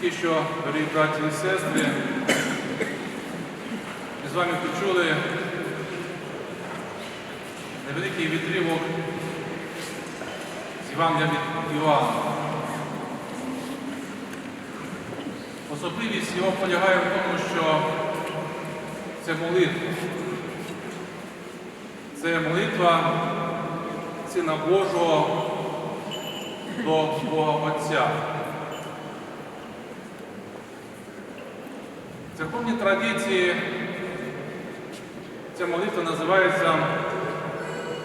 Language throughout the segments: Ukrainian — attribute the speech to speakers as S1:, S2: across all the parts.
S1: Тільки що, дорогі браті і сестри, ми з вами почули невеликий відривок з Євангелія від Іоанна. Особливість його полягає в тому, що це молитва. Це молитва Сина Божого до Бога Отця. В церковній традиції ця молитва називається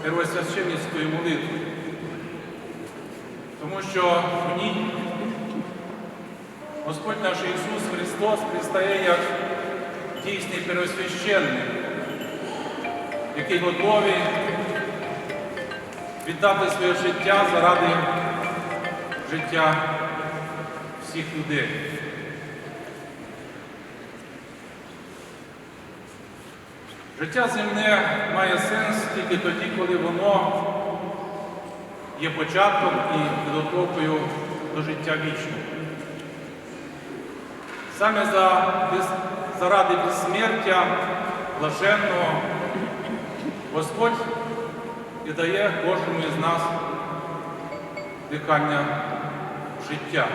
S1: первосвященницькою молитвою, тому що в ній Господь наш Ісус Христос пристає як дійсний первосвященник, який готовий віддати своє життя заради життя всіх людей. Життя земне має сенс тільки тоді, коли воно є початком і підготовкою до життя вічного. Саме за, заради безсмертя блаженного Господь і дає кожному із нас дихання життя.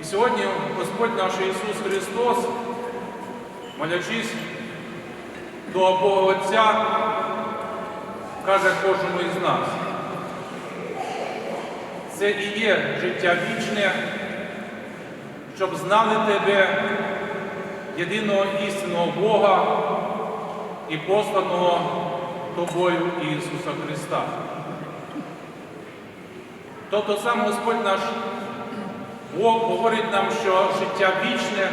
S1: І сьогодні Господь наш Ісус Христос, молячись до Бога Отця, каже кожному із нас. Це і є життя вічне, щоб знали тебе, єдиного істинного Бога і посланого тобою Ісуса Христа. Тобто сам Господь наш Бог говорить нам, що життя вічне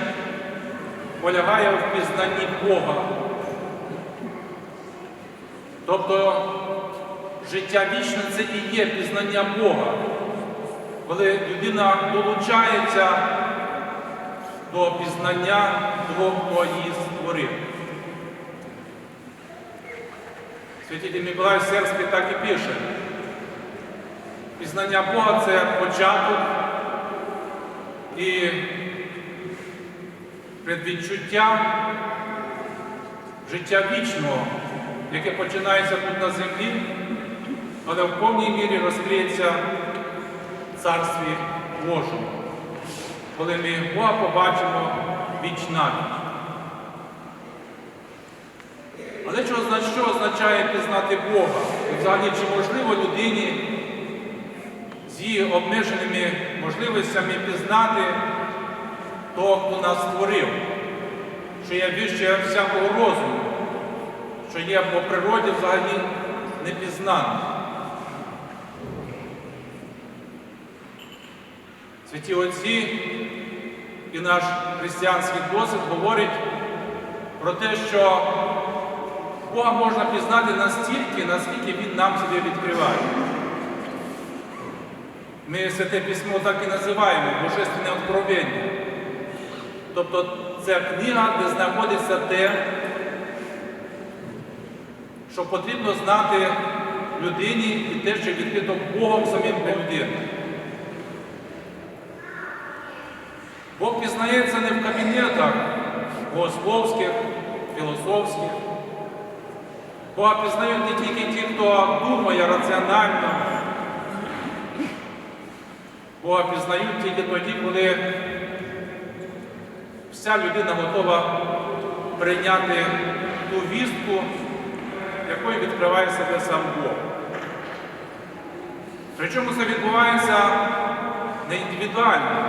S1: полягає в пізнанні Бога. Тобто життя вічне це і є пізнання Бога, коли людина долучається до пізнання того, хто її створив. Святитель Миколай Сербський так і пише. Пізнання Бога це початок і предвідчуття життя вічного, яке починається тут на землі, але в повній мірі розкриється в Царстві Божому, коли ми Бога побачимо віч навіть. Але що, означає пізнати Бога? Взагалі, чи можливо людині з її обмеженими можливостями пізнати того, хто нас створив, що є вище всякого розуму, що є по природі взагалі непізнаний. Святі Отці і наш християнський досвід говорить про те, що Бога можна пізнати настільки, наскільки Він нам себе відкриває. Ми Святе Письмо так і називаємо Божественне откровення. Тобто це книга, де знаходиться те, що потрібно знати людині і те, що відкрито Богом самим для людини. Бог пізнається не в кабінетах богословських, філософських. Бога пізнають не тільки ті, хто думає раціонально. Бога пізнають тільки тоді, коли вся людина готова прийняти ту вістку, якою відкриває себе сам Бог. Причому це відбувається не індивідуально.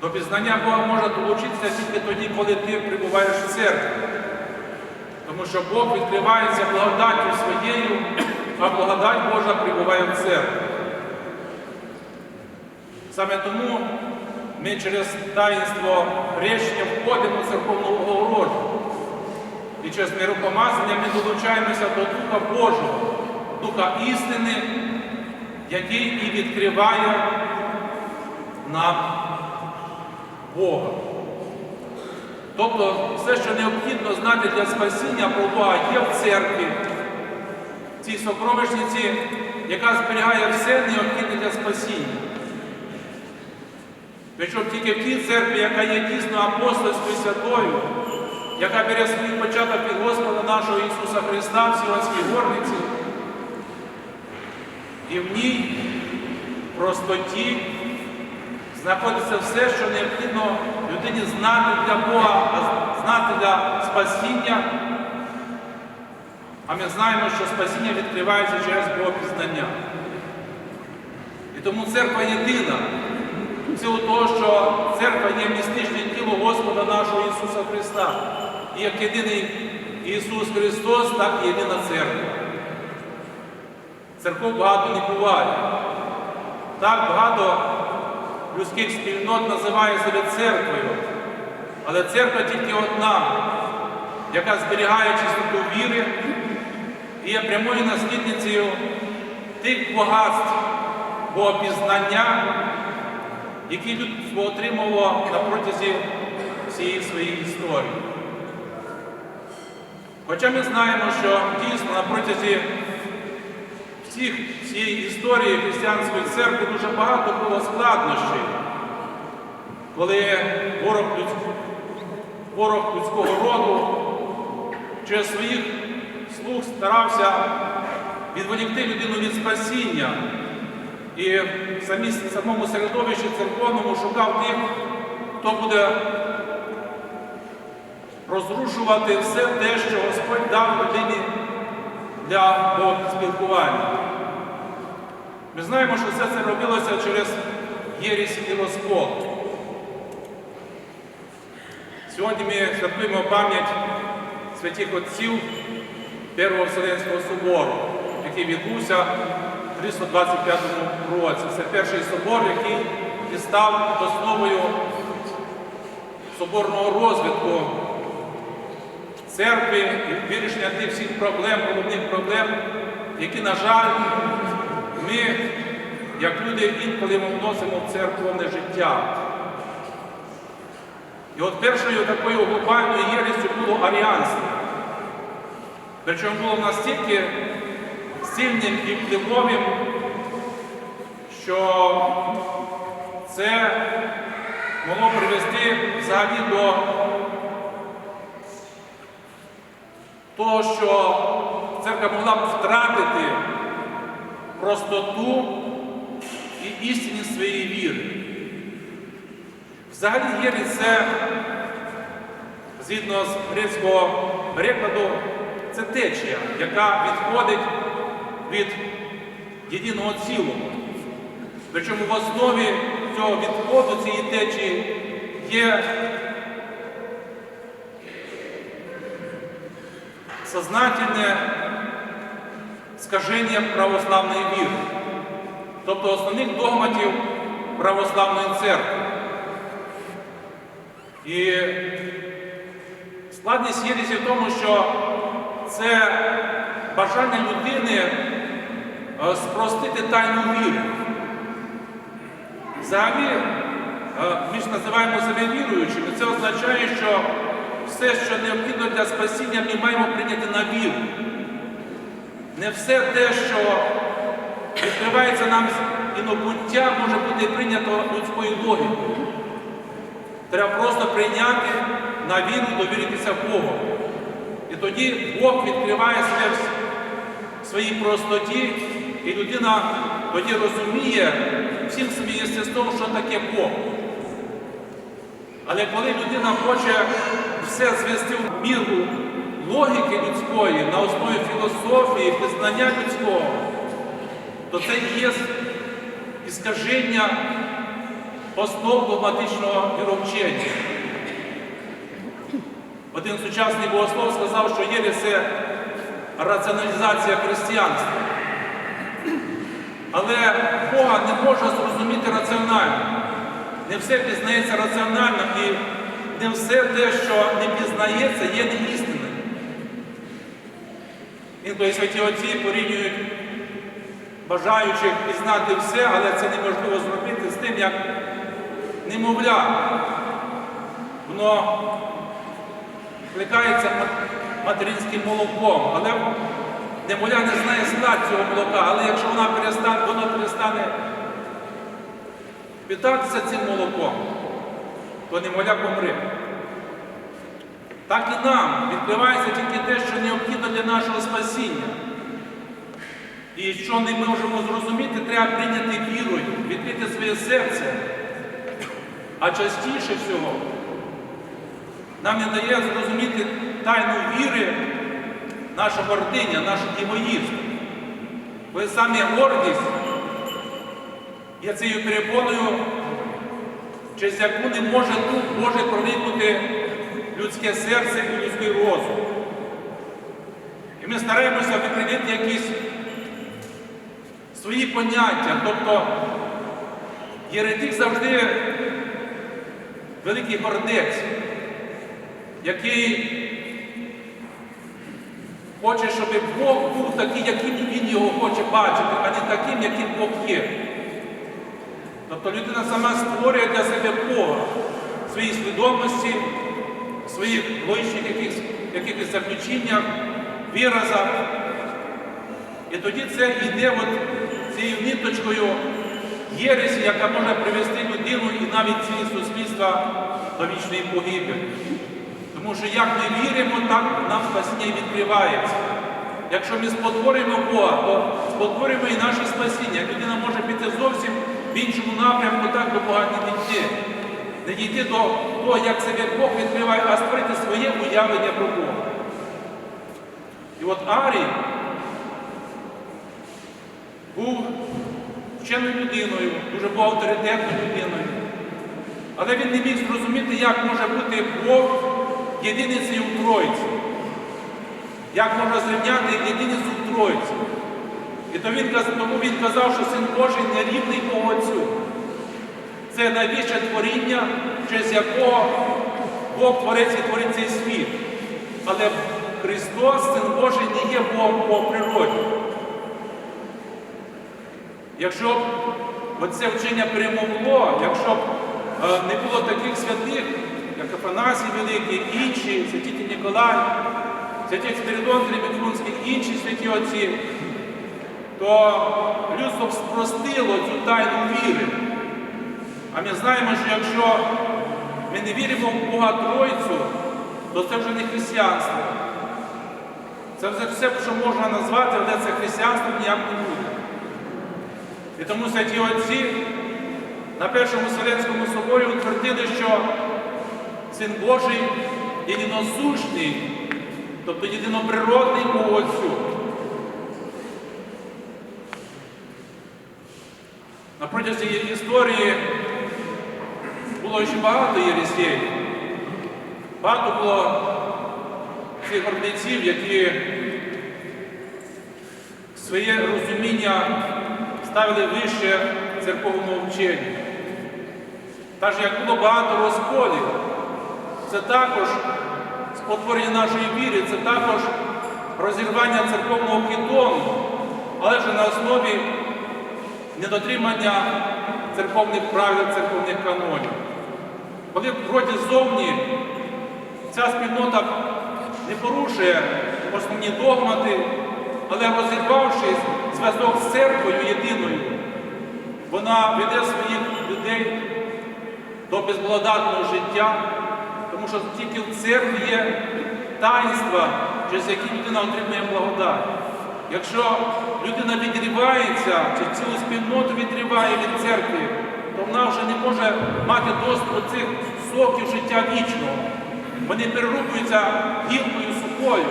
S1: До пізнання Бога можна долучитися тільки тоді, коли ти прибуваєш в церкві. Тому що Бог відкривається благодаттю своєю, а благодать Божа прибуває в церкві. Саме тому ми через таїнство хрещення входимо в церковну огорожу. І через миропомазання ми долучаємося до Духа Божого, Духа істини, який і відкриває нам Бога. Тобто все, що необхідно знати для спасіння про Бога, є в церкві. цій сокровищниці, яка зберігає все необхідне для спасіння. Причому тільки в тій церкві, яка є дійсно апостольською святою, яка бере свій початок від Господа нашого Ісуса Христа в Сіонській горниці, і в ній простоті знаходиться все, що необхідно людині знати для Бога, знати для спасіння. А ми знаємо, що спасіння відкривається через Богопізнання. І тому церква єдина, в силу того, що церква є містичне тіло Господа нашого Ісуса Христа. І як єдиний Ісус Христос, так і єдина церква. Церков багато не буває. Так багато людських спільнот називає себе церквою. Але церква тільки одна, яка зберігає чистоту віри і є прямою наслідницею тих багатств богопізнання, які людство отримало на протязі всієї своєї історії. Хоча ми знаємо, що дійсно на протязі всіх, всієї історії християнської церкви дуже багато було складнощів, коли ворог, ворог людського роду через своїх слуг старався відволікти людину від спасіння і в самі, самому середовищі церковному шукав тих, хто буде розрушувати все те, що Господь дав людині для спілкування. Ми знаємо, що все це робилося через єрість і розкол. Сьогодні ми святкуємо пам'ять святих отців Першого Вселенського собору, який відбувся в 325 році. Це перший собор, який став основою соборного розвитку церкви і вирішення тих всіх проблем, головних проблем, які, на жаль, ми, як люди, інколи ми вносимо в церковне життя. І от першою такою глобальною єрістю було аріанство. Причому було настільки сильним і впливовим, що це могло привести взагалі до того, що церква могла б втратити простоту і істинність своєї віри. Взагалі єрість це, згідно з грецького перекладу, це течія, яка відходить від єдиного цілого. Причому в основі цього відходу цієї течії є сознательне скаження православної віри, тобто основних догматів православної церкви. І складність єресі в тому, що це бажання людини спростити тайну віри. Взагалі, е, ми ж називаємо себе віруючими, це означає, що все, що необхідно для спасіння, ми маємо прийняти на віру. Не все те, що відкривається нам з інобуття, може бути прийнято людською логікою. Треба просто прийняти на віру, довіритися Богу. І тоді Бог відкриває себе в своїй простоті, і людина тоді розуміє всім своїм єстеством, що таке Бог. Але коли людина хоче все звести в міру логіки людської на основі філософії, пізнання людського, то це є іскаження основ догматичного віровчення. Один сучасний богослов сказав, що єресь – це раціоналізація християнства. Але Бога не можна зрозуміти раціонально. Не все пізнається раціонально і не все те, що не пізнається, є не істинним. Інколи святі отці порівнюють бажаючих пізнати все, але це неможливо зробити з тим, як немовля. Воно плекається материнським молоком, але немоля не знає склад цього молока, але якщо вона перестане, воно перестане питатися цим молоком, то немоля помре. Так і нам відкривається тільки те, що необхідно для нашого спасіння. І що не можемо зрозуміти, треба прийняти вірою, відкрити своє серце. А частіше всього нам не дає зрозуміти тайну віри наша гординя, наш егоїзм. Бо саме гордість є цією перепоною, через яку не може Дух Божий проникнути людське серце і людський розум. І ми стараємося викривити якісь свої поняття, тобто єретик завжди великий гордець, який хоче, щоб Бог був такий, яким він його хоче бачити, а не таким, яким Бог є. Тобто людина сама створює для себе Бога своїй свідомості, своїх логічних якихось, якихось заключеннях, виразах. І тоді це йде от цією ниточкою єресі, яка може привести людину і навіть цілі суспільства до вічної погибелі. Тому що як ми віримо, так нам спасіння відкривається. Якщо ми спотворюємо Бога, то спотворюємо і наше спасіння. Людина може піти зовсім в іншому напрямку, так до Бога не дійти. Не дійти до того, як себе Бог відкриває, а створити своє уявлення про Бога. І от Арій був вченою людиною, дуже був авторитетною людиною. Але він не міг зрозуміти, як може бути Бог єдиницею в Тройці. Як можна зрівняти єдиницю в Тройці. І то він, тому він казав, що Син Божий не рівний Богу Отцю. Це найвище творіння, через якого Бог творець і творить цей світ. Але Христос, Син Божий, не є Богом по природі. Якщо б оце вчення перемогло, якщо б е, не було таких святих, як Афанасій Великий, інші, святитель Ніколай, святий Спиридон Требетунський, інші святі отці, то людство спростило цю тайну віри. А ми знаємо, що якщо ми не віримо в Бога Тройцю, то це вже не християнство. Це вже все, що можна назвати, але це християнство ніяк не буде. І тому святі отці на Першому Вселенському соборі утвердили, що Син Божий єдиносущний, тобто єдиноприродний Бог Отцю. На протязі історії було ще багато єресей. Багато було цих гордеців, які своє розуміння ставили вище церковного вчення. Та ж як було багато розколів, це також спотворення нашої віри, це також розірвання церковного хітону, але ж на основі недотримання церковних правил, церковних канонів. Коли вроді ззовні ця спільнота не порушує основні догмати, але розірвавши зв'язок з церквою єдиною, вона веде своїх людей до безблагодатного життя, тому що тільки в церкві є таїнства, через які людина отримує благодать. Якщо людина відривається, чи цілу спільноту відриває від церкви, то вона вже не може мати доступ до цих соків життя вічного. Вони перерубуються гілкою сухою.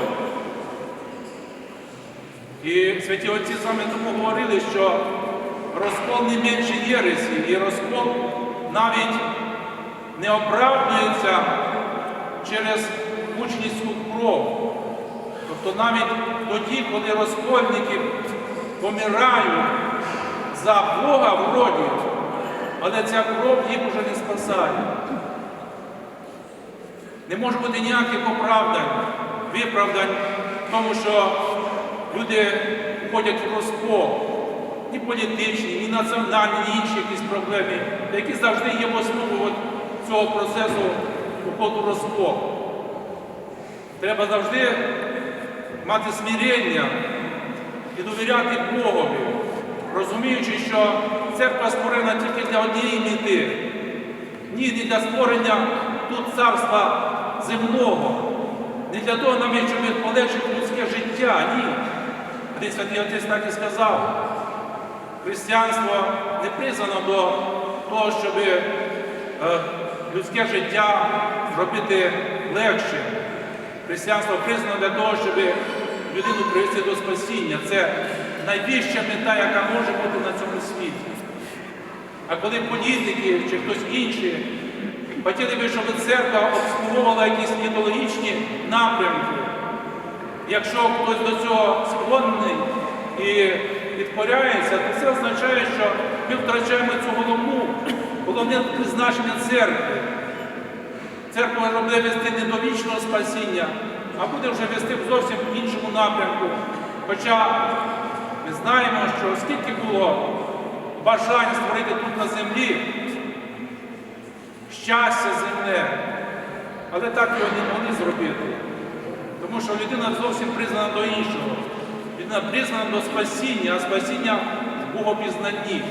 S1: І святі отці саме тому говорили, що розкол не менше єресі, і розкол навіть не оправдується через мучницьку кров. Тобто навіть тоді, коли розкольники помирають за Бога вроді, але ця кров їх уже не спасає. Не може бути ніяких оправдань, виправдань, тому що люди входять в розкол, ні політичні, ні національні, ні інші якісь проблеми, які завжди є в основі от цього процесу уходу в розкол. Треба завжди мати смирення і довіряти Богові, розуміючи, що церква створена тільки для однієї мети. Ні, не для створення тут царства земного, не для того нам, щоб полегшити людське життя. Ні. Один святий отець так і сказав. Християнство не призвано до того, щоб е, людське життя зробити легше. Християнство призвано для того, щоб людину привести до спасіння. Це найвища мета, яка може бути на цьому світі. А коли політики чи хтось інший хотіли би, щоб церква обслуговувала якісь ідеологічні напрямки, якщо хтось до цього склонний і підкоряється, то це означає, що ми втрачаємо цю головну, головне призначення церкви. Церква буде вести не до вічного спасіння, а буде вже вести в зовсім іншому напрямку. Хоча ми знаємо, що скільки було бажань створити тут на землі щастя земне, але так його не могли зробити. Тому що людина зовсім признана до іншого. Людина признана до спасіння, а спасіння в Богопізнанні.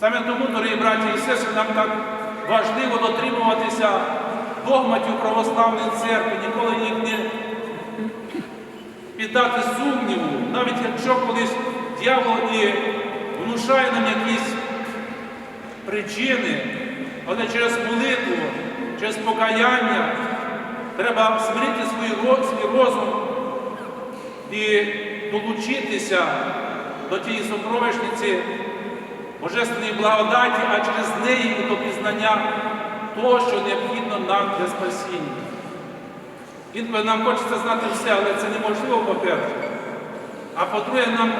S1: Саме тому, дорогі браті і сестри, нам так важливо дотримуватися догматів православної церкви, ніколи їх не піддати сумніву, навіть якщо колись дьявол і внушає нам якісь причини, але через молитву, через покаяння треба змирити свій розум і долучитися до тієї сокровищниці Божественної благодаті, а через неї і до пізнання того, що необхідно нам для спасіння. Інколи нам хочеться знати все, але це неможливо, по-перше. А по-друге, нам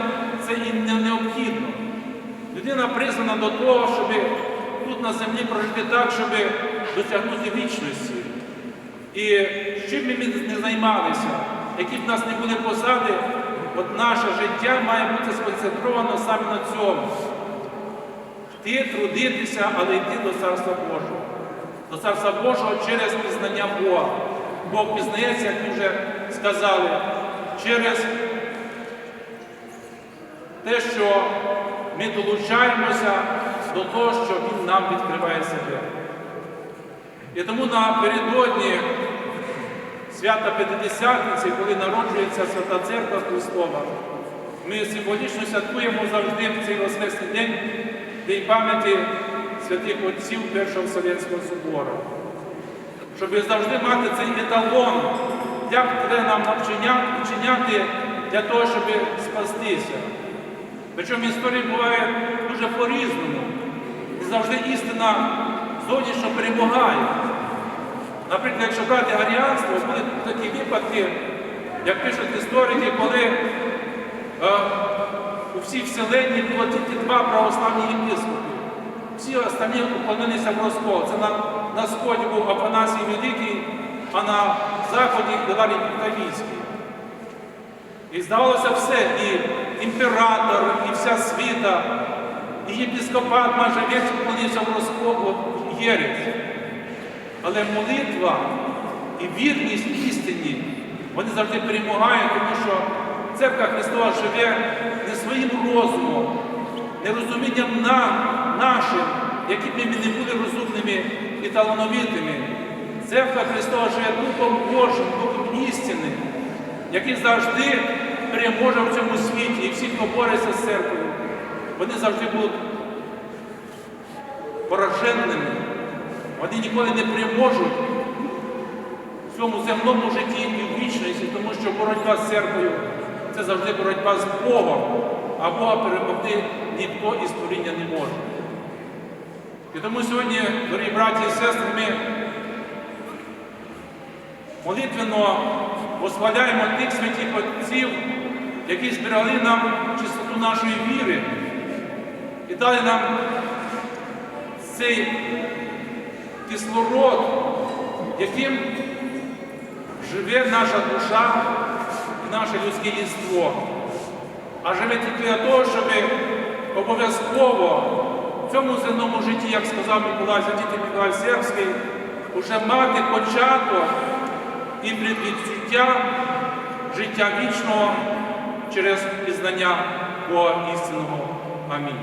S1: це і не необхідно. Людина призвана до того, щоб тут на землі прожити так, щоб досягнути вічності. І чим би ми не займалися, які б нас не були посади, от наше життя має бути сконцентровано саме на цьому. Йти, трудитися, але йти до Царства Божого. До Царства Божого через пізнання Бога. Бог пізнається, як ми вже сказали, через те, що ми долучаємося до того, що Він нам відкриває себе. І тому напередодні свята П'ятидесятниці, коли народжується Свята Церква Христова, ми символічно святкуємо завжди в цей Воскресний день День пам'яті святих отців Першого Вселенського собору. Щоб завжди мати цей еталон, як треба нам вчиняти для того, щоб спастися. Причому історія буває дуже по-різному. І завжди істина зовнішньо перемагає. Наприклад, якщо брати аріанство, були такі випадки, як пишуть історики, коли е, у всій вселенні було тільки два православні єпископи. Всі останні уклонилися в розкол. Це на, на сході був Афанасій Великий, а на заході Іларій Півтавійський. І здавалося все, і імператор, і вся світа, і єпископат майже весь уклонився в розкол в єресь. Але молитва і вірність істині, вони завжди перемагають, тому що церква Христова живе не своїм розумом, не розумінням нам, нашим, які б ми не були розумними і талановитими. Церква Христова живе Духом Божим, Духом істини, який завжди переможе в цьому світі, і всі, хто бореться з церквою, вони завжди будуть пораженними. Вони ніколи не переможуть в цьому земному житті і в вічності, тому що боротьба з церквою це завжди боротьба з Богом, а Бога перемогти ніхто із творіння не може. І тому сьогодні, дорогі браті і сестри, ми молитвенно восхваляємо тих святих отців, які зберегли нам чистоту нашої віри і дали нам цей кислород, яким живе наша душа і наше людське єство. А живе тільки для того, щоб обов'язково в цьому земному житті, як сказав Миколай Святитель Миколай Сербський, уже мати початок і предвідчуття життя вічного через пізнання Бога істинного. Амінь.